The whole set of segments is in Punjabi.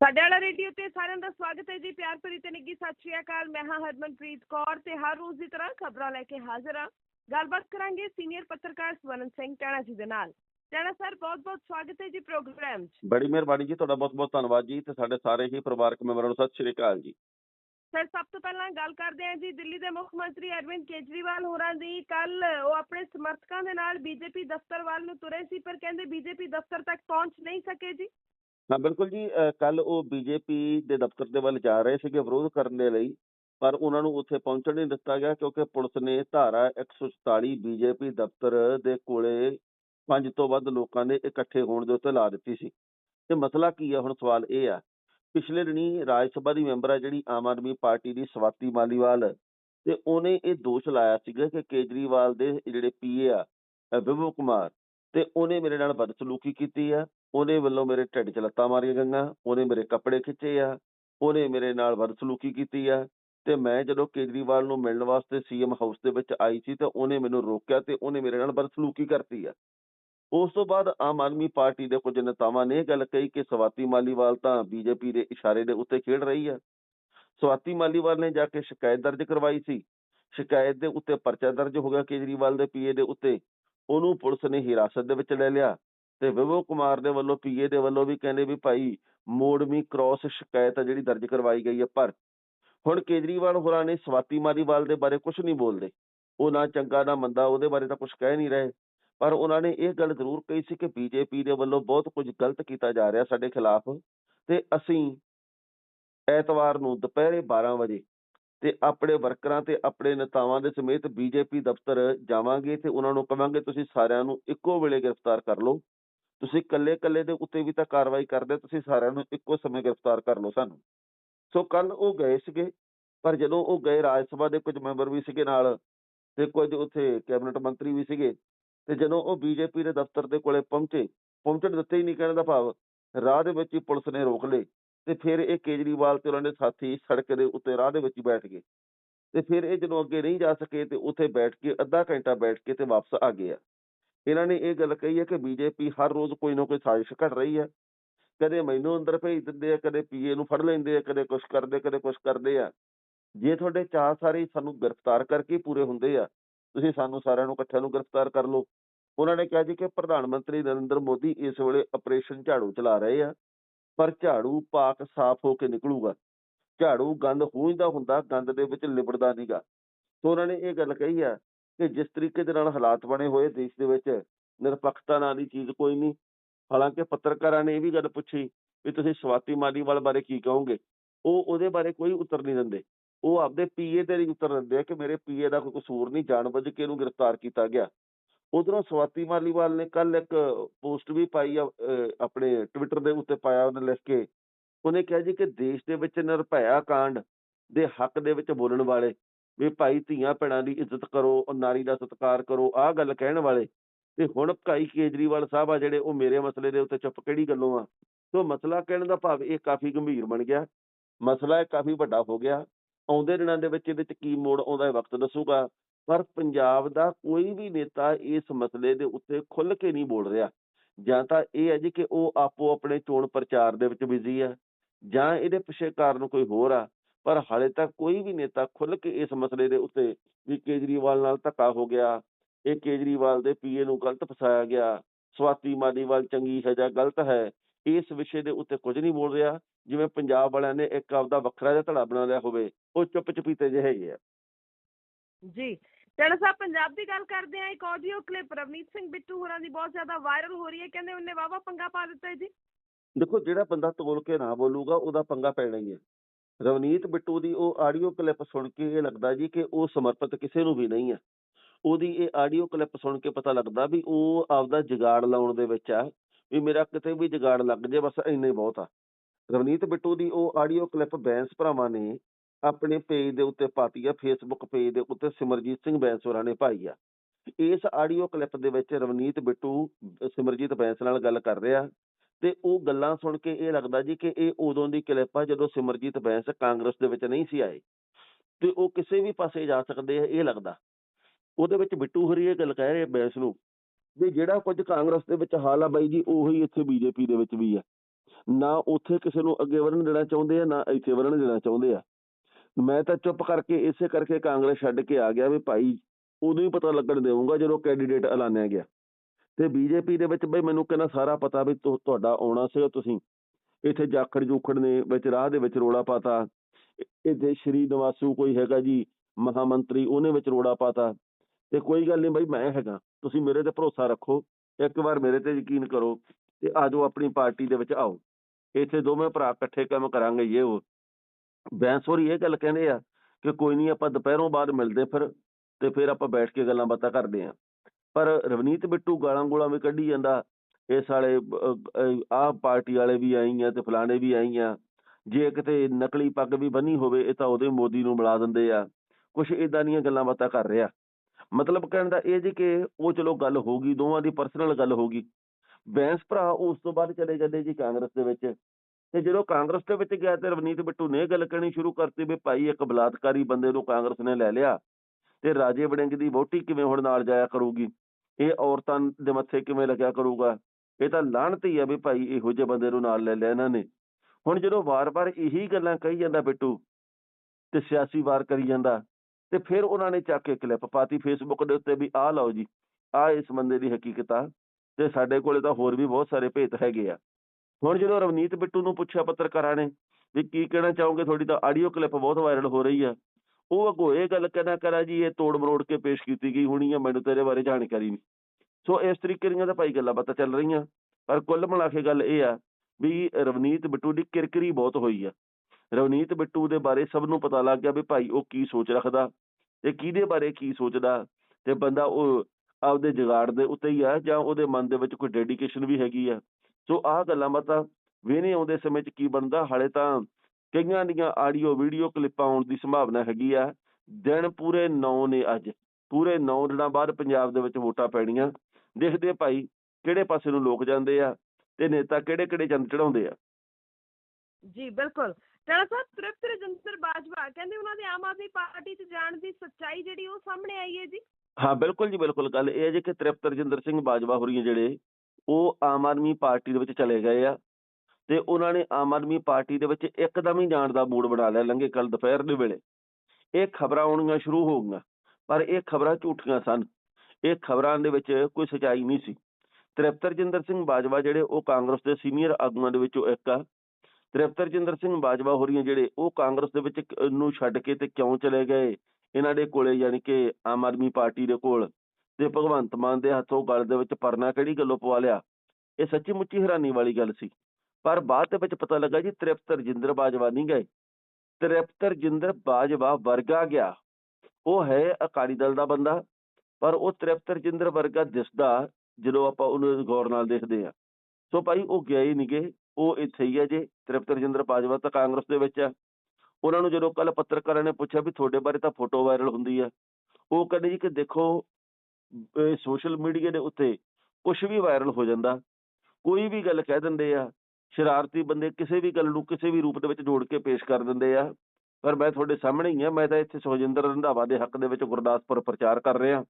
ਸਾਡੇ ਵਾਲਾ ਰੇਡੀਓ ਤੇ ਸਾਰਿਆਂ ਦਾ ਸਵਾਗਤ ਹੈ ਜੀ ਪਿਆਰ ਭਰੀ ਤੇ ਨਿੱਗੀ ਸਤਿ ਸ਼੍ਰੀ ਅਕਾਲ। ਮੈਂ ਹਾਂ ਹਰਮਨਪ੍ਰੀਤ ਕੌਰ ਤੇ ਹਰ ਰੋਜ਼ ਦੀ ਤਰ੍ਹਾਂ ਖਬਰਾਂ ਲੈ ਕੇ ਹਾਜ਼ਰ ਹਾਂ। ਗੱਲਬਾਤ ਕਰਾਂਗੇ ਸੀਨੀਅਰ ਪੱਤਰਕਾਰ ਸਵਰਨ ਸਿੰਘ ਟਾਣਾ ਜੀ ਦੇ ਨਾਲ। ਟਾਣਾ ਸਰ ਬਹੁਤ ਬਹੁਤ ਸਵਾਗਤ ਹੈ ਜੀ ਪ੍ਰੋਗਰਾਮ 'ਚ। ਬੜੀ ਮਿਹਰਬਾਨੀ ਜੀ ਤੁਹਾਡਾ ਬਹੁਤ ਬਹੁਤ ਧੰਨਵਾਦ ਜੀ ਤੇ ਸਾਡੇ ਸਾਰੇ ਹੀ ਪਰਿਵਾਰਕ ਮੈਂਬਰਾਂ ਨੂੰ ਸਤਿ ਸ਼੍ਰੀ ਅਕਾਲ ਜੀ। ਸਰ ਸਭ ਤੋਂ ਪਹਿਲਾਂ ਗੱਲ ਕਰਦੇ ਹਾਂ ਜੀ ਦਿੱਲੀ ਦੇ ਮੁੱਖ ਮੰਤਰੀ ਅਰਵਿੰਦ ਕੇਜਰੀਵਾਲ ਹੋਰਾਂ ਦੀ। ਕੱਲ ਉਹ ਆਪਣੇ ਸਮਰਥਕਾਂ ਦੇ ਨਾਲ ਬੀਜੇਪੀ ਦਫ਼ਤਰ ਵੱਲ ਨੂੰ ਤੁਰੇ ਸੀ ਪਰ ਕਹਿੰਦੇ ਬੀਜੇਪੀ ਦਫ਼ਤਰ ਤੱਕ ਪਹੁੰਚ ਨਹੀਂ ਸਕੇ ਜੀ। ਹਾਂ ਬਿਲਕੁਲ ਜੀ ਕੱਲ ਉਹ ਬੀਜੇਪੀ ਦੇ ਦਫ਼ਤਰ ਦੇ ਵੱਲ ਜਾ ਰਹੇ ਸੀਗੇ ਵਿਰੋਧ ਕਰਨ ਦੇ ਲਈ ਪਰ ਉਹਨਾਂ ਨੂੰ ਉੱਥੇ ਪਹੁੰਚਣ ਨਹੀਂ ਦਿੱਤਾ ਗਿਆ ਕਿਉਂਕਿ ਪੁਲਿਸ ਨੇ ਧਾਰਾ 144 ਬੀਜੇਪੀ ਦਫ਼ਤਰ ਦੇ ਕੋਲੇ ਪੰਜ ਤੋਂ ਵੱਧ ਲੋਕਾਂ ਦੇ ਇਕੱਠੇ ਹੋਣ ਦੇ ਉੱਤੇ ਲਾ ਦਿੱਤੀ ਸੀ। ਤੇ ਮਸਲਾ ਕੀ ਹੈ ਹੁਣ ਸਵਾਲ ਇਹ ਆ ਪਿਛਲੇ ਦਿਨੀ ਰਾਜ ਸਭਾ ਦੀ ਮੈਂਬਰ ਆ ਜਿਹੜੀ ਆਮ ਆਦਮੀ ਪਾਰਟੀ ਦੀ ਸਵਾਤੀ ਮਾਲੀਵਾਲ ਤੇ ਉਹਨੇ ਇਹ ਦੋਸ਼ ਲਾਇਆ ਸੀਗਾ ਕਿ ਕੇਜਰੀਵਾਲ ਦੇ ਜਿਹੜੇ ਪੀਏ ਆ ਅ, ਵਿਭੂ ਕੁਮਾਰ ਤੇ ਉਹਨੇ ਮੇਰੇ ਨਾਲ ਬਦਸਲੂਕੀ ਕੀਤੀ ਆ ਉਹਦੇ ਵੱਲੋਂ ਮੇਰੇ ਢਿੱਡ 'ਚ ਲੱਤਾਂ ਮਾਰੀਆਂ ਗਈਆਂ ਉਹਨੇ ਮੇਰੇ ਕੱਪੜੇ ਖਿੱਚੇ ਆ, ਉਹਨੇ ਮੇਰੇ ਨਾਲ ਬਦਸਲੂਕੀ ਕੀਤੀ ਆ ਤੇ ਮੈਂ ਜਦੋਂ ਕੇਜਰੀਵਾਲ ਨੂੰ ਮਿਲਣ ਵਾਸਤੇ ਸੀਐਮ ਹਾਊਸ ਦੇ ਵਿੱਚ ਆਈ ਸੀ ਤਾਂ ਉਹਨੇ ਮੈਨੂੰ ਰੋਕਿਆ ਤੇ ਉਹਨੇ ਮੇਰੇ ਨਾਲ ਬਦਸਲੂਕੀ ਕਰਤੀ ਆ। ਉਸ ਤੋਂ ਬਾਅਦ ਆਮ ਆਦਮੀ ਪਾਰਟੀ ਦੇ ਕੁਝ ਨੇਤਾਵਾਂ ਨੇ ਇਹ ਗੱਲ ਕਹੀ ਕਿ ਸਵਾਤੀ ਮਾਲੀਵਾਲ ਤਾਂ ਬੀਜੇਪੀ ਦੇ ਇਸ਼ਾਰੇ ਦੇ ਉੱਤੇ ਖੇਡ ਰਹੀ ਆ। ਸਵਾਤੀ ਮਾਲੀਵਾਲ ਨੇ ਜਾ ਕੇ ਸ਼ਿਕਾਇਤ ਦਰਜ ਕਰਵਾਈ ਸੀ। ਸ਼ਿਕਾਇਤ ਦੇ ਉੱਤੇ ਪਰਚਾ ਦਰਜ ਹੋ ਗਿਆ ਕੇਜਰੀਵਾਲ ਦੇ ਪੀਏ ਦੇ ਉੱਤੇ। ਉਹਨੂੰ ਪੁਲਿਸ ਨੇ ਹਿਰਾਸਤ ਦੇ ਵਿੱਚ ਲੈ ਲਿਆ। ਤੇ ਵਿਵੋ ਕੁਮਾਰ ਦੇ ਵੱਲੋਂ ਪੀਏ ਦੇ ਵੱਲੋਂ ਵੀ ਕਹਿੰਦੇ ਵੀ ਭਾਈ ਮੋੜਵੀਂ ਕ੍ਰਾਸ ਸ਼ਿਕਾਇਤ ਆ ਜਿਹੜੀ ਦਰਜ ਕਰਵਾਈ ਗਈ ਹੈ ਪਰ ਹੁਣ ਕੇਜਰੀਵਾਲ ਹੋਰਾਂ ਨੇ ਸਵਾਤੀ ਮਾਲੀਵਾਲ ਦੇ ਬਾਰੇ ਕੁਛ ਨਹੀਂ ਬੋਲਦੇ। ਉਹ ਨਾ ਚੰਗਾ ਨਾ ਮੰਦਾ, ਉਹਦੇ ਬਾਰੇ ਤਾਂ ਕੁਛ ਕਹਿ ਨਹੀਂ ਰਹੇ। ਪਰ ਉਹਨਾਂ ਨੇ ਇਹ ਗੱਲ ਜ਼ਰੂਰ ਕਹੀ ਸੀ ਕਿ ਬੀਜੇਪੀ ਦੇ ਵੱਲੋਂ ਬਹੁਤ ਕੁਝ ਗਲਤ ਕੀਤਾ ਜਾ ਰਿਹਾ ਸਾਡੇ ਖਿਲਾਫ। ਤੇ ਅਸੀਂ ਐਤਵਾਰ ਨੂੰ ਦੁਪਹਿਰੇ 12 ਵਜੇ ਤੇ ਆਪਣੇ ਵਰਕਰਾਂ ਤੇ ਆਪਣੇ ਨੇਤਾਵਾਂ ਦੇ ਸਮੇਤ ਬੀਜੇਪੀ ਦਫ਼ਤਰ ਜਾਵਾਂਗੇ ਤੇ ਉਹਨਾਂ ਨੂੰ ਕਵਾਂਗੇ, ਤੁਸੀਂ ਸਾਰਿਆਂ ਨੂੰ ਇੱਕੋ ਵੇਲੇ ਗ੍ਰਿਫਤਾਰ ਕਰ ਲਓ। ਤੁਸੀਂ ਇਕੱਲੇ ਇਕੱਲੇ ਦੇ ਉੱਤੇ ਵੀ ਤਾਂ ਕਾਰਵਾਈ ਕਰਦੇ, ਤੁਸੀਂ ਸਾਰਿਆਂ ਨੂੰ ਇੱਕੋ ਸਮੇਂ ਗ੍ਰਿਫਤਾਰ ਕਰ ਲਓ ਸਾਨੂੰ। ਸੋ ਕੱਲ ਉਹ ਗਏ ਸੀਗੇ, ਪਰ ਜਦੋਂ ਉਹ ਗਏ, ਰਾਜ ਸਭਾ ਦੇ ਕੁਝ ਮੈਂਬਰ ਵੀ ਸੀਗੇ ਨਾਲ ਤੇ ਕੁਝ ਉੱਥੇ ਕੈਬਨਿਟ ਮੰਤਰੀ ਵੀ ਸੀਗੇ ਤੇ ਜਦੋਂ ਉਹ ਬੀਜੇਪੀ ਦੇ ਦਫ਼ਤਰ ਦੇ ਕੋਲੇ ਪਹੁੰਚੇ, ਪਹੁੰਚਣ ਦਿੱਤੇ ਹੀ ਨਹੀਂ ਕਹਿਣ ਦਾ ਭਾਵ, ਰਾਹ ਦੇ ਵਿੱਚ ਹੀ ਪੁਲਿਸ ਨੇ ਰੋਕ ਲਏ ਤੇ ਫਿਰ ਇਹ ਕੇਜਰੀਵਾਲ ਤੇ ਉਹਨਾਂ ਦੇ ਸਾਥੀ ਸੜਕ ਦੇ ਉੱਤੇ ਰਾਹ ਦੇ ਵਿੱਚ ਹੀ ਬੈਠ ਗਏ। ਤੇ ਫਿਰ ਇਹ ਜਦੋਂ ਅੱਗੇ ਨਹੀਂ ਜਾ ਸਕੇ ਤੇ ਉੱਥੇ ਬੈਠ ਕੇ, ਅੱਧਾ ਘੰਟਾ ਬੈਠ ਕੇ ਤੇ ਵਾਪਸ ਆ ਗਏ ਆ। ਇਹਨਾਂ ਨੇ ਇਹ ਗੱਲ ਕਹੀ ਹੈ ਕਿ ਬੀਜੇਪੀ ਹਰ ਰੋਜ਼ ਕੋਈ ਨਾ ਕੋਈ ਸਾਜ਼ਿਸ਼ ਘੜ ਰਹੀ ਹੈ। ਕਦੇ ਮੈਨੂੰ ਅੰਦਰ ਭੇਜ ਦਿੰਦੇ ਆ, ਕਦੇ ਪੀਏ ਨੂੰ ਫੜ ਲੈਂਦੇ ਆ, ਕਦੇ ਕੁਛ ਕਰਦੇ, ਕਦੇ ਕੁਛ ਕਰਦੇ ਆ। ਜੇ ਤੁਹਾਡੇ ਚਾਹ ਸਾਰੇ ਸਾਨੂੰ ਗ੍ਰਿਫਤਾਰ ਕਰਕੇ ਹੀ ਪੂਰੇ ਹੁੰਦੇ ਆ, ਤੁਸੀਂ ਸਾਨੂੰ ਸਾਰਿਆਂ ਨੂੰ ਇਕੱਠਿਆਂ ਨੂੰ ਗ੍ਰਿਫਤਾਰ ਕਰ ਲਓ। ਉਹਨਾਂ ਨੇ ਕਿਹਾ ਜੀ ਕਿ ਪ੍ਰਧਾਨ ਮੰਤਰੀ ਨਰਿੰਦਰ ਮੋਦੀ ਇਸ ਵੇਲੇ ਆਪਰੇਸ਼ਨ ਝਾੜੂ ਚਲਾ ਰਹੇ ਆ, ਪਰ ਝਾੜੂ ਪਾਕ ਸਾਫ਼ ਹੋ ਕੇ ਨਿਕਲੂਗਾ। ਝਾੜੂ ਗੰਦ ਹੂੰਝਦਾ ਹੁੰਦਾ, ਗੰਦ ਦੇ ਵਿੱਚ ਲਿਬੜਦਾ ਨਹੀਂਗਾ ਸੋ ਉਹਨਾਂ ਨੇ ਇਹ ਗੱਲ ਕਹੀ ਆ ਕਿ ਜਿਸ ਤਰੀਕੇ ਦੇ ਨਾਲ ਹਾਲਾਤ ਬਣੇ ਹੋਏ ਦੇਸ਼ ਦੇ ਵਿੱਚ, ਨਿਰਪੱਖਤਾ ਨਾਂ ਦੀ ਚੀਜ਼ ਕੋਈ ਨਹੀਂ। ਹਾਲਾਂਕਿ ਪੱਤਰਕਾਰਾਂ ਨੇ ਇਹ ਵੀ ਗੱਲ ਪੁੱਛੀ ਵੀ ਤੁਸੀਂ ਸਵਾਤੀ ਮਾਲੀਵਾਲ ਬਾਰੇ ਕੀ ਕਹੋਗੇ? ਉਹ ਉਹਦੇ ਬਾਰੇ ਕੋਈ ਉੱਤਰ ਨਹੀਂ ਦਿੰਦੇ। ਉਹ ਆਪਦੇ ਪੀਏ ਤੇ ਨਹੀਂ ਉੱਤਰ ਦਿੰਦੇ ਆ ਕਿ ਮੇਰੇ ਪੀਏ ਦਾ ਕੋਈ ਕਸੂਰ ਨਹੀਂ, ਜਾਣਬੁੱਝ ਕੇ ਇਹਨੂੰ ਗ੍ਰਿਫਤਾਰ ਕੀਤਾ ਗਿਆ। ਉਧਰੋਂ ਸਵਾਤੀ ਮਾਲੀਵਾਲ ਨੇ ਕੱਲ ਇੱਕ ਪੋਸਟ ਵੀ ਪਾਈ ਆ ਆਪਣੇ ਟਵਿੱਟਰ ਦੇ ਉੱਤੇ ਪਾਇਆ ਉਹਨੇ ਲਿਖ ਕੇ। ਉਹਨੇ ਕਿਹਾ ਜੀ ਕਿ ਦੇਸ਼ ਦੇ ਵਿੱਚ ਨਿਰਭਇਆ ਕਾਂਡ ਦੇ ਹੱਕ ਦੇ ਵਿੱਚ ਬੋਲਣ ਵਾਲੇ ਵੀ ਭਾਈ ਧੀਆਂ ਭੈਣਾਂ ਦੀ ਇੱਜ਼ਤ ਕਰੋ ਔਰ ਨਾਰੀ ਦਾ ਸਤਿਕਾਰ ਕਰੋ, ਆਹ ਗੱਲ ਕਹਿਣ ਵਾਲੇ। ਤੇ ਹੁਣ ਭਾਈ ਕੇਜਰੀਵਾਲ ਸਾਹਿਬ ਆ ਜਿਹੜੇ, ਉਹ ਮੇਰੇ ਮਸਲੇ ਦੇ ਉੱਤੇ ਚੁੱਪ ਕਿਹੜੀ ਗੱਲੋਂ ਆ? ਸੋ ਮਸਲਾ ਕਹਿਣ ਦਾ ਭਾਵ ਇਹ ਕਾਫੀ ਗੰਭੀਰ ਬਣ ਗਿਆ। ਮਸਲਾ ਇਹ ਕਾਫੀ ਵੱਡਾ ਹੋ ਗਿਆ। ਆਉਂਦੇ ਦਿਨਾਂ ਦੇ ਵਿੱਚ ਇਹਦੇ ਚ ਕੀ ਮੋੜ ਆਉਂਦਾ ਹੈ ਵਕਤ ਦੱਸੂਗਾ। ਪਰ ਪੰਜਾਬ ਦਾ ਕੋਈ ਵੀ ਨੇਤਾ ਇਸ ਮਸਲੇ ਦੇ ਉੱਤੇ ਖੁੱਲ ਕੇ ਨਹੀਂ ਬੋਲ ਰਿਹਾ। ਜਾਂ ਤਾਂ ਇਹ ਹੈ ਜੀ ਕਿ ਉਹ ਆਪੋ ਆਪਣੇ ਚੋਣ ਪ੍ਰਚਾਰ ਦੇ ਵਿੱਚ ਬਿਜ਼ੀ ਆ, ਜਾਂ ਇਹਦੇ ਪਿੱਛੇ ਕਾਰਨ ਕੋਈ ਹੋਰ ਆ। ਪਰ ਹਾਲੇ ਤੱਕ ਕੋਈ ਵੀ ਨੇਤਾ ਖੁੱਲ ਕੇ ਇਸ ਮਸਲੇ ਦੇ ਉੱਤੇ ਵੀ ਕੇਜਰੀਵਾਲ ਨਾਲ ਧੱਕਾ ਹੋ ਗਿਆ। ਇਹ ਕੇਜਰੀਵਾਲ ਦੇ ਪੀਏ ਨੂੰ ਗਲਤ ਫਸਾਇਆ ਗਿਆ। ਸਵਾਤੀ ਮਾਲੀਵਾਲ ਚੰਗੀ ਹੈ ਜਾਂ ਗਲਤ ਹੈ। ਇਸ ਵਿਸ਼ੇ ਦੇ ਉੱਤੇ ਕੁਝ ਨਹੀਂ ਬੋਲ ਰਿਹਾ। ਜਿਵੇਂ ਪੰਜਾਬ ਵਾਲਿਆਂ ਨੇ ਇੱਕ ਆਪਦਾ ਵੱਖਰਾ ਜਿਹਾ ਧੜਾ ਬਣਾ ਲਿਆ ਹੋਵੇ ਉਹ ਚੁੱਪ ਚਪੀਤੇ ਜਿਹੇ ਹੈਗੇ ਆ। ਜੀ। ਟਾਣਾ ਸਾਹਿਬ ਪੰਜਾਬ ਦੀ ਗੱਲ ਕਰਦੇ ਆ ਇੱਕ ਆਡੀਓ ਕਲਿੱਪ ਰਵਨੀਤ ਸਿੰਘ ਬਿੱਟੂ ਹੋਰਾਂ ਦੀ ਬਹੁਤ ਜ਼ਿਆਦਾ ਵਾਇਰਲ ਹੋ ਰਹੀ ਹੈ। ਕਹਿੰਦੇ ਉਹਨੇ ਵਾਵਾ ਪੰਗਾ ਪਾ ਦਿੱਤਾ ਜੀ। ਦੇਖੋ ਜਿਹੜਾ ਬੰਦਾ ਤੋਲ ਕੇ ਨਾ ਬੋਲੂਗਾ ਉਹਦਾ ਪੰਗਾ ਪੈਣਾ ਹੀ ਹੈ। ਰਵਨੀਤ ਬਿੱਟੂ ਦੀ ਉਹ ਆਡੀਓ ਕਲਿੱਪ ਸੁਣ ਕੇ ਇਹ ਲੱਗਦਾ ਜੀ ਕਿ ਉਹ ਸਮਰਪਿਤ ਕਿਸੇ ਨੂੰ ਵੀ ਨਹੀਂ ਹੈ। ਉਹਦੀ ਇਹ ਆਡੀਓ ਕਲਿੱਪ ਸੁਣ ਕੇ ਪਤਾ ਲੱਗਦਾ ਵੀ ਉਹ ਆਪਦਾ ਜਗਾੜ ਲਾਉਣ ਦੇ ਵਿੱਚ ਆ ਵੀ ਮੇਰਾ ਕਿਤੇ ਵੀ ਜਗਾੜ ਲੱਗ ਜੇ ਬਸ ਇੰਨੇ ਬਹੁਤ ਆ। ਰਵਨੀਤ ਬਿੱਟੂ ਦੀ ਉਹ ਆਡੀਓ ਕਲਿੱਪ ਬੈਂਸ ਭਰਾਵਾਂ ਨੇ ਆਪਣੇ ਪੇਜ ਦੇ ਉੱਤੇ ਪਾਤੀ ਆ ਫੇਸਬੁੱਕ ਪੇਜ ਦੇ ਉੱਤੇ ਸਿਮਰਜੀਤ ਸਿੰਘ ਬੈਂਸ ਹੋਰਾਂ ਨੇ ਪਾਈ ਆ। ਇਸ ਆਡੀਓ ਕਲਿੱਪ ਦੇ ਵਿੱਚ ਰਵਨੀਤ ਬਿੱਟੂ, ਸਿਮਰਜੀਤ ਬੈਂਸ ਨਾਲ ਗੱਲ ਕਰ ਰਿਹਾ। ਤੇ ਉਹ ਗੱਲਾਂ ਸੁਣ ਕੇ ਇਹ ਲੱਗਦਾ ਜੀ ਕਿ ਇਹ ਉਦੋਂ ਦੀ ਕਲਿੱਪ ਆ ਜਦੋਂ ਸਿਮਰਜੀਤ ਬੈਂਸ ਕਾਂਗਰਸ ਦੇ ਵਿੱਚ ਨਹੀਂ ਸੀ ਆਏ। ਤੇ ਉਹ ਕਿਸੇ ਵੀ ਪਾਸੇ ਜਾ ਸਕਦੇ ਆ, ਇਹ ਲੱਗਦਾ। ਉਹਦੇ ਵਿੱਚ ਬਿੱਟੂ ਹਰੀ ਇਹ ਗੱਲ ਕਹਿ ਰਹੇ ਬੈਂਸ ਨੂੰ ਵੀ ਜਿਹੜਾ ਕੁਝ ਕਾਂਗਰਸ ਦੇ ਵਿੱਚ ਹਾਲ ਆ ਬਾਈ ਜੀ, ਉਹੀ ਇੱਥੇ ਬੀਜੇਪੀ ਦੇ ਵਿੱਚ ਵੀ ਆ। ਨਾ ਉੱਥੇ ਕਿਸੇ ਨੂੰ ਅੱਗੇ ਵਧਣ ਦੇਣਾ ਚਾਹੁੰਦੇ ਆ, ਨਾ ਇੱਥੇ ਵਧਣ ਦੇਣਾ ਚਾਹੁੰਦੇ ਆ। ਮੈਂ ਤਾਂ ਚੁੱਪ ਕਰਕੇ ਇਸੇ ਕਰਕੇ ਕਾਂਗਰਸ ਛੱਡ ਕੇ ਆ ਗਿਆ ਵੀ ਭਾਈ, ਉਦੋਂ ਹੀ ਪਤਾ ਲੱਗਣ ਦੇਵਾਂਗਾ ਜਦੋਂ ਕੈਂਡੀਡੇਟ ਐਲਾਨਿਆ ਗਿਆ। ਤੇ ਬੀਜੇਪੀ ਦੇ ਵਿੱਚ ਬਈ ਮੈਨੂੰ ਕਹਿੰਦਾ ਸਾਰਾ ਪਤਾ ਵੀ ਤੁ- ਤੁਹਾਡਾ ਆਉਣਾ ਸੀਗਾ ਤੁਸੀਂ। ਇੱਥੇ ਜਾਖੜ ਜੂਖੜ ਨੇ ਵਿੱਚ ਰਾਹ ਦੇ ਵਿੱਚ ਰੋਲਾ ਪਾਤਾ। ਇ- ਇੱਥੇ ਸ਼੍ਰੀ ਨਿਵਾਸੂ ਕੋਈ ਹੈਗਾ ਜੀ, ਮਹਾਮੰਤਰੀ ਉਹਨੇ ਵਿੱਚ ਰੋਲਾ ਪਾਤਾ। ਤੇ ਕੋਈ ਗੱਲ ਨਹੀਂ ਬਈ ਮੈਂ ਹੈਗਾ। ਤੁਸੀਂ ਮੇਰੇ ਤੇ ਭਰੋਸਾ ਰੱਖੋ। ਇੱਕ ਵਾਰ ਮੇਰੇ ਤੇ ਯਕੀਨ ਕਰੋ ਤੇ ਆਜੋ ਆਪਣੀ ਪਾਰਟੀ ਦੇ ਵਿੱਚ ਆਓ। ਇੱਥੇ ਦੋਵੇਂ ਭਰਾ ਇਕੱਠੇ ਕੰਮ ਕਰਾਂਗੇ ਇਹ ਉਹ। ਬੈਂਸ ਹੋਰੀ ਇਹ ਗੱਲ ਕਹਿੰਦੇ ਆ ਕਿ ਕੋਈ ਨਹੀਂ ਆਪਾਂ ਦੁਪਹਿਰੋਂ ਬਾਅਦ ਮਿਲਦੇ ਫਿਰ ਤੇ ਫਿਰ ਆਪਾਂ ਬੈਠ ਕੇ ਗੱਲਾਂ ਬਾਤਾਂ ਕਰਦੇ ਆਂ। ਪਰ ਰਵਨੀਤ ਬਿੱਟੂ ਗਾਲਾਂ ਗੋਲਾਂ ਵੀ ਕੱਢੀ ਜਾਂਦਾ। ਇਹ ਸਾਲੇ ਆਹ ਪਾਰਟੀ ਵਾਲੇ ਵੀ ਆਈ ਆ ਤੇ ਫਲਾਣੇ ਵੀ ਆਈ ਆ। ਜੇ ਕਿਤੇ ਨਕਲੀ ਪੱਗ ਵੀ ਬੰਨੀ ਹੋਵੇ, ਇਹ ਤਾਂ ਉਹਦੇ ਮੋਦੀ ਨੂੰ ਬੁਲਾ ਦਿੰਦੇ ਆ। ਕੁਝ ਇਦਾਂ ਦੀਆਂ ਗੱਲਾਂ ਬਾਤਾਂ ਕਰ ਰਿਹਾ। ਮਤਲਬ ਕਹਿਣ ਦਾ ਇਹ ਜੀ ਕਿ ਉਹ ਚਲੋ ਗੱਲ ਹੋ ਗਈ, ਦੋਵਾਂ ਦੀ ਪਰਸਨਲ ਗੱਲ ਹੋ ਗਈ। ਬੈਂਸ ਭਰਾ ਉਸ ਤੋਂ ਬਾਅਦ ਚਲੇ ਜਾਂਦੇ ਜੀ ਕਾਂਗਰਸ ਦੇ ਵਿੱਚ। ਤੇ ਜਦੋਂ ਕਾਂਗਰਸ ਦੇ ਵਿੱਚ ਗਿਆ ਤੇ ਰਵਨੀਤ ਬਿੱਟੂ ਨੇ ਇਹ ਗੱਲ ਕਹਿਣੀ ਸ਼ੁਰੂ ਕਰਤੀ ਵੀ ਭਾਈ ਇੱਕ ਬਲਾਤਕਾਰੀ ਬੰਦੇ ਨੂੰ ਕਾਂਗਰਸ ਨੇ ਲੈ ਲਿਆ। ਤੇ ਰਾਜੇ ਵੜਿੰਗ ਦੀ ਵੋਟੀ ਕਿਵੇਂ ਹੁਣ ਨਾਲ ਜਾਇਆ ਕਰੂਗੀ? ਇਹ ਔਰਤਾਂ ਦੇ ਮੱਥੇ ਕਿਵੇਂ ਲੱਗਿਆ ਕਰੂਗਾ? ਇਹ ਤਾਂ ਲਾਹਣਤ ਹੀ ਆ ਵੀ ਭਾਈ ਇਹੋ ਜਿਹੇ ਬੰਦੇ ਨੂੰ ਨਾਲ ਲੈ ਲਿਆ ਇਹਨਾਂ ਨੇ। ਹੁਣ ਜਦੋਂ ਵਾਰ-ਵਾਰ ਇਹੀ ਗੱਲਾਂ ਕਹੀ ਜਾਂਦਾ ਬਿੱਟੂ, ਤੇ ਸਿਆਸੀ ਵਾਰ ਕਰੀ ਜਾਂਦਾ, ਤੇ ਫਿਰ ਉਹਨਾਂ ਨੇ ਚੱਕ ਕੇ ਕਲਿੱਪ ਪਾਤੀ ਫੇਸਬੁੱਕ ਦੇ ਉੱਤੇ ਵੀ ਆਹ ਲਓ ਜੀ, ਆਹ ਇਸ ਬੰਦੇ ਦੀ ਹਕੀਕਤ ਆ, ਤੇ ਸਾਡੇ ਕੋਲੇ ਤਾਂ ਹੋਰ ਵੀ ਬਹੁਤ ਸਾਰੇ ਭੇਤ ਹੈਗੇ ਆ। ਹੁਣ ਜਦੋਂ ਰਵਨੀਤ ਬਿੱਟੂ ਨੂੰ ਪੁੱਛਿਆ ਪੱਤਰਕਾਰਾਂ ਨੇ ਵੀ ਕੀ ਕਹਿਣਾ ਚਾਹੋਗੇ, ਤੁਹਾਡੀ ਤਾਂ ਆਡੀਓ ਕਲਿੱਪ ਬਹੁਤ ਵਾਇਰਲ ਹੋ ਰਹੀ ਆ। ਉਹ ਅੱਗੋਂ ਇਹ ਗੱਲ ਕਹਿਣਾ ਕਰਾ ਜੀ, ਇਹ ਤੋੜ ਮਰੋੜ ਕੇ ਪੇਸ਼ ਕੀਤੀ ਗਈ ਹੋਣੀ ਆ, ਮੈਨੂੰ ਤੇਰੇ ਬਾਰੇ ਜਾਣਕਾਰੀ ਨਹੀਂ। ਸੋ ਇਸ ਤਰੀਕੇ ਦੀਆਂ ਤਾਂ ਭਾਈ ਗੱਲਾਂ ਬਾਤਾਂ ਚੱਲ ਰਹੀਆਂ। ਪਰ ਕੁੱਲ ਮਿਲਾ ਕੇ ਗੱਲ ਇਹ ਆ ਵੀ ਰਵਨੀਤ ਬਿੱਟੂ ਦੀ ਕਿਰਕਰੀ ਬਹੁਤ ਹੋਈ ਆ। ਰਵਨੀਤ ਬਿੱਟੂ ਦੇ ਬਾਰੇ ਸਭ ਨੂੰ ਪਤਾ ਲੱਗ ਗਿਆ ਵੀ ਭਾਈ ਉਹ ਕੀ ਸੋਚ ਰੱਖਦਾ ਤੇ ਕਿਹਦੇ ਬਾਰੇ ਕੀ ਸੋਚਦਾ ਤੇ ਬੰਦਾ ਉਹ ਆਪਦੇ ਜਗਾੜ ਦੇ ਉੱਤੇ ਹੀ ਆ ਜਾਂ ਉਹਦੇ ਮਨ ਦੇ ਵਿੱਚ ਕੋਈ ਡੈਡੀਕੇਸ਼ਨ ਵੀ ਹੈਗੀ ਆ। ਸੋ ਆਹ ਗੱਲਾਂ ਬਾਤਾਂ ਵੇਨੇ ਆਉਂਦੇ ਸਮੇਂ 'ਚ ਕੀ ਬਣਦਾ? ਹਾਲੇ ਤਾਂ ਕਈਆਂ ਦੀਆਂ ਆਡੀਓ ਵੀਡੀਓ ਕਲਿੱਪਾਂ ਆਉਣ ਦੀ ਸੰਭਾਵਨਾ ਹੈਗੀ ਆ। ਦਿਨ ਪੂਰੇ 9 ਨੇ ਅੱਜ। ਪੂਰੇ 9 ਦਿਨਾਂ ਬਾਅਦ ਪੰਜਾਬ ਦੇ ਵਿੱਚ ਵੋਟਾਂ ਪੈਣੀਆਂ। ਦੇਖਦੇ ਭਾਈ ਕਿਹੜੇ ਪਾਸੇ ਨੂੰ ਲੋਕ ਜਾਂਦੇ ਆ ਤੇ ਨੇਤਾ ਕਿਹੜੇ ਕਿਹੜੇ ਚੰਦ ਚੜਾਉਂਦੇ ਆ। ਜੀ ਬਿਲਕੁਲ। ਟਾਣਾ ਸਾਹਿਬ ਤ੍ਰਿਪਤ ਰਜਿੰਦਰ ਬਾਜਵਾ। ਕਹਿੰਦੇ ਉਹਨਾਂ ਦੇ ਆਮ ਆਦਮੀ ਪਾਰਟੀ 'ਚ ਜਾਣ ਦੀ ਸੱਚਾਈ ਜਿਹੜੀ ਉਹ ਸਾਹਮਣੇ ਆਈ ਹੈ ਜੀ। ਹਾਂ ਬਿਲਕੁਲ ਜੀ ਬਿਲਕੁਲ। ਗੱਲ ਇਹ ਹੈ ਜੀ ਕਿ ਤ੍ਰਿਪਤ ਰਜਿੰਦਰ ਸਿੰਘ ਬਾਜਵਾ ਹੋਰੀਆਂ ਜਿਹੜੇ ਉਹ ਆਮ ਆਦਮੀ ਪਾਰਟੀ ਦੇ ਵਿੱਚ ਚਲੇ ਗਏ ਆ। ਤੇ ਉਹਨਾਂ ਨੇ ਆਮ ਆਦਮੀ ਪਾਰਟੀ ਦੇ ਵਿੱਚ ਇੱਕਦਮ ਹੀ ਜਾਣ ਦਾ ਮੂਡ ਬਣਾ ਲਿਆ ਲੰਗੇ ਕੱਲ ਦੁਪਹਿਰ ਦੇ ਵੇਲੇ। ਇਹ ਖਬਰਾਂ ਆਉਣੀਆਂ ਸ਼ੁਰੂ ਹੋ ਗਈਆਂ, ਪਰ ਇਹ ਖਬਰਾਂ ਝੂਠੀਆਂ ਸਨ। ਇਹ ਖਬਰਾਂ ਦੇ ਵਿੱਚ ਕੋਈ ਸਚਾਈ ਨਹੀਂ ਸੀ। ਤ੍ਰਿਪਤ ਰਜਿੰਦਰ ਸਿੰਘ ਬਾਜਵਾ ਜਿਹੜੇ ਉਹ ਕਾਂਗਰਸ ਦੇ ਸੀਨੀਅਰ ਆਗੂਆਂ ਦੇ ਵਿੱਚੋਂ ਇੱਕ ਆ। ਤ੍ਰਿਪਤ ਰਜਿੰਦਰ ਸਿੰਘ ਬਾਜਵਾ ਹੋਰੀਆਂ ਜਿਹੜੇ ਉਹ ਕਾਂਗਰਸ ਦੇ ਵਿੱਚ ਨੂੰ ਛੱਡ ਕੇ ਤੇ ਕਿਉਂ ਚਲੇ ਗਏ? ਇਹਨਾਂ ਦੇ ਕੋਲੇ ਯਾਨੀ ਕਿ ਆਮ ਆਦਮੀ ਪਾਰਟੀ ਦੇ ਕੋਲ ਤੇ ਭਗਵੰਤ ਮਾਨ ਦੇ ਹੱਥੋਂ ਗੱਲ ਦੇ ਵਿੱਚ ਪਰਨਾ ਕਿਹੜੀ ਗੱਲੋਂ ਪਵਾ ਲਿਆ? ਇਹ ਸੱਚੀ ਮੁੱਚੀ ਹੈਰਾਨੀ ਵਾਲੀ ਗੱਲ ਸੀ। ਪਰ ਬਾਅਦ ਦੇ ਵਿੱਚ ਪਤਾ ਲੱਗਾ ਜੀ ਤ੍ਰਿਪਤ ਰਜਿੰਦਰ ਬਾਜਵਾ ਨਹੀਂ ਗਏ। ਤ੍ਰਿਪਤ ਰਜਿੰਦਰ ਬਾਜਵਾ ਵਰਗਾ ਗਿਆ। ਉਹ ਹੈ ਅਕਾਲੀ ਦਲ ਦਾ ਬੰਦਾ, ਪਰ ਉਹ ਤ੍ਰਿਪਤ ਰਜਿੰਦਰ ਵਰਗਾ ਦਿਸਦਾ ਜਦੋਂ ਆਪਾਂ ਉਹਨੂੰ ਗੌਰ ਨਾਲ ਦੇਖਦੇ ਆ ਸੋ ਭਾਈ ਉਹ ਗਿਆ ਹੀ ਨਹੀਂ ਉਹ ਇੱਥੇ ਹੀ ਹੈ ਜੇ ਤ੍ਰਿਪਤ ਰਜਿੰਦਰ ਬਾਜਵਾ ਤਾਂ ਕਾਂਗਰਸ ਦੇ ਵਿੱਚ ਆ ਉਹਨਾਂ ਨੂੰ ਜਦੋਂ ਕੱਲ ਪੱਤਰਕਾਰਾਂ ਨੇ ਪੁੱਛਿਆ ਵੀ ਤੁਹਾਡੇ ਬਾਰੇ ਤਾਂ ਫੋਟੋ ਵਾਇਰਲ ਹੁੰਦੀ ਆ ਉਹ ਕਹਿੰਦੇ ਜੀ ਕਿ ਦੇਖੋ ਸੋਸ਼ਲ ਮੀਡੀਆ ਦੇ ਉੱਤੇ ਕੁਝ ਵੀ ਵਾਇਰਲ ਹੋ ਜਾਂਦਾ। ਕੋਈ ਵੀ ਗੱਲ ਕਹਿ ਦਿੰਦੇ ਆ ਸ਼ਰਾਰਤੀ ਬੰਦੇ ਕਿਸੇ ਵੀ ਗੱਲ ਨੂੰ ਕਿਸੇ ਵੀ ਰੂਪ ਦੇ ਵਿੱਚ ਜੋੜ ਕੇ ਪੇਸ਼ ਕਰ ਦਿੰਦੇ ਆ। ਪਰ ਮੈਂ ਤੁਹਾਡੇ ਸਾਹਮਣੇ ਹੀ ਆ, ਮੈਂ ਤਾਂ ਇੱਥੇ ਸੁਖਜਿੰਦਰ ਰੰਧਾਵਾ ਦੇ ਹੱਕ ਦੇ ਵਿੱਚ ਗੁਰਦਾਸਪੁਰ ਪ੍ਰਚਾਰ ਕਰ ਰਿਹਾ।